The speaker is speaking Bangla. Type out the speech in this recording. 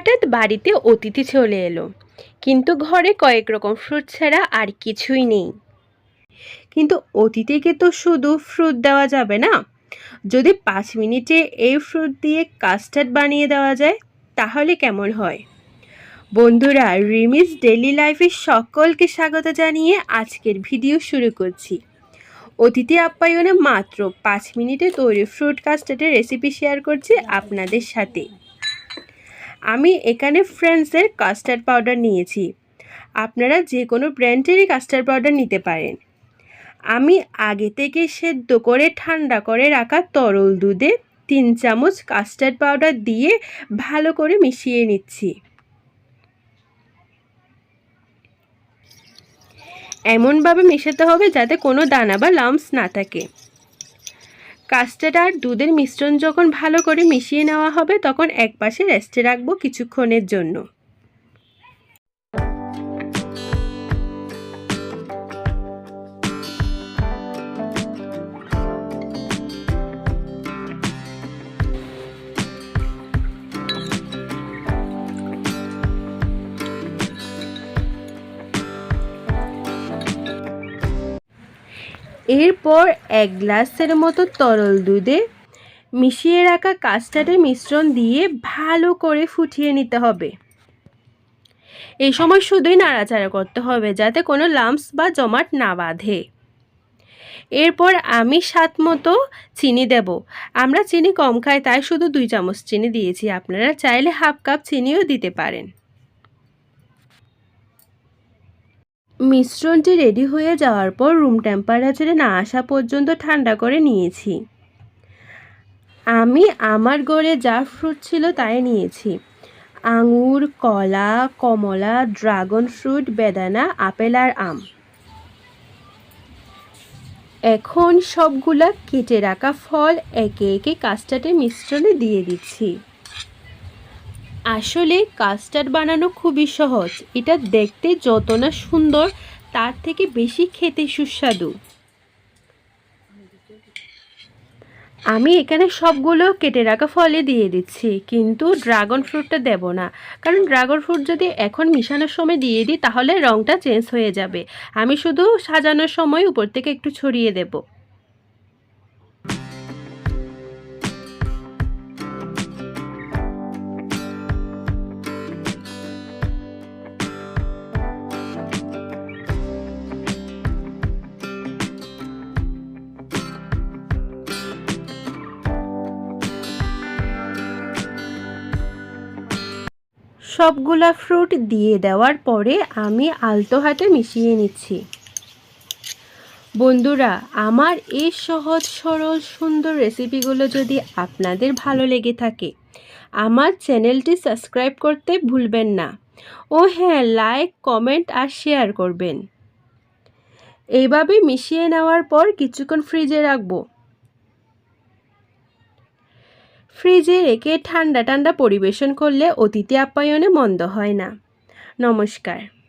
হঠাৎ বাড়িতে অতিথি চলে এলো। কিন্তু ঘরে কয়েক রকম ফ্রুট ছাড়া আর কিছুই নেই। কিন্তু অতিথিকে তো শুধু ফ্রুট দেওয়া যাবে না। যদি পাঁচ মিনিটে এই ফ্রুট দিয়ে কাস্টার্ড বানিয়ে দেওয়া যায়, তাহলে কেমন হয়? বন্ধুরা, রিমিস ডেলি লাইফের সকলকে স্বাগত জানিয়ে আজকের ভিডিও শুরু করছি। অতিথি আপ্যায়নে মাত্র পাঁচ মিনিটে তৈরি ফ্রুট কাস্টার্ডের রেসিপি শেয়ার করছি আপনাদের সাথে। আমি এখানে ফ্রেন্ডসের কাস্টার্ড পাউডার নিয়েছি। আপনারা যে কোনো ব্র্যান্ডেরই কাস্টার্ড পাউডার নিতে পারেন। আমি আগে থেকে সেদ্ধ করে ঠান্ডা করে রাখা তরল দুধে তিন চামচ কাস্টার্ড পাউডার দিয়ে ভালো করে মিশিয়ে নিচ্ছি। এমনভাবে মেশাতে হবে যাতে কোনো দানা বা লাম্পস না থাকে। কাস্টার্ড আর দুধের মিশ্রণ যখন ভালো করে মিশিয়ে নেওয়া হবে, তখন এক পাশে রেস্টে রাখব কিছুক্ষণের জন্য। এরপর এক গ্লাসের মতো তরল দুধে মিশিয়ে রাখা কাস্টার্ডের মিশ্রণ দিয়ে ভালো করে ফুটিয়ে নিতে হবে। এই সময় শুধুই নাড়াচাড়া করতে হবে যাতে কোনো লাম্পস বা জমাট না বাঁধে। এরপর আমি স্বাদ মতো চিনি দেব। আমরা চিনি কম খাই, তাই শুধু দুই চামচ চিনি দিয়েছি। আপনারা চাইলে হাফ কাপ চিনিও দিতে পারেন। মিশ্রণটি রেডি হয়ে যাওয়ার পর রুম টেম্পারেচারে না আসা পর্যন্ত ঠান্ডা করে নিয়েছি। আমি আমার গড়ে যা ফ্রুট ছিল তাই নিয়েছি। আঙুর, কলা, কমলা, ড্রাগন ফ্রুট, বেদানা, আপেল আর আম। এখন সবগুলা কেটে রাখা ফল একে একে কাস্টার্ডের মিশ্রণে দিয়ে দিচ্ছি। আসলে কাস্টার্ড বানানো খুবই সহজ। এটা দেখতে যত না সুন্দর, তার থেকে বেশি খেতে সুস্বাদু। আমি এখানে সবগুলো কেটে রাখা ফলে দিয়ে দিচ্ছি, কিন্তু ড্রাগন ফ্রুটটা দেব না। কারণ ড্রাগন ফ্রুট যদি এখন মিশানোর সময় দিয়ে দিই, তাহলে রঙটা চেঞ্জ হয়ে যাবে। আমি শুধু সাজানোর সময় উপর থেকে একটু ছড়িয়ে দেবো। সবগুলা ফ্রুট দিয়ে দেওয়ার পরে আমি আলতো হাতে মিশিয়ে নিচ্ছি। বন্ধুরা, আমার এই সহজ সরল সুন্দর রেসিপিগুলো যদি আপনাদের ভালো লেগে থাকে, আমার চ্যানেলটি সাবস্ক্রাইব করতে ভুলবেন না। ও হ্যাঁ লাইক, কমেন্ট আর শেয়ার করবেন। এইভাবে মিশিয়ে নেওয়ার পর কিছুক্ষণ ফ্রিজে রাখব। ফ্রিজে রেখে ঠান্ডা ঠান্ডা পরিবেশন করলে অতিথি আপ্যায়নে মন্দ হয় না। নমস্কার।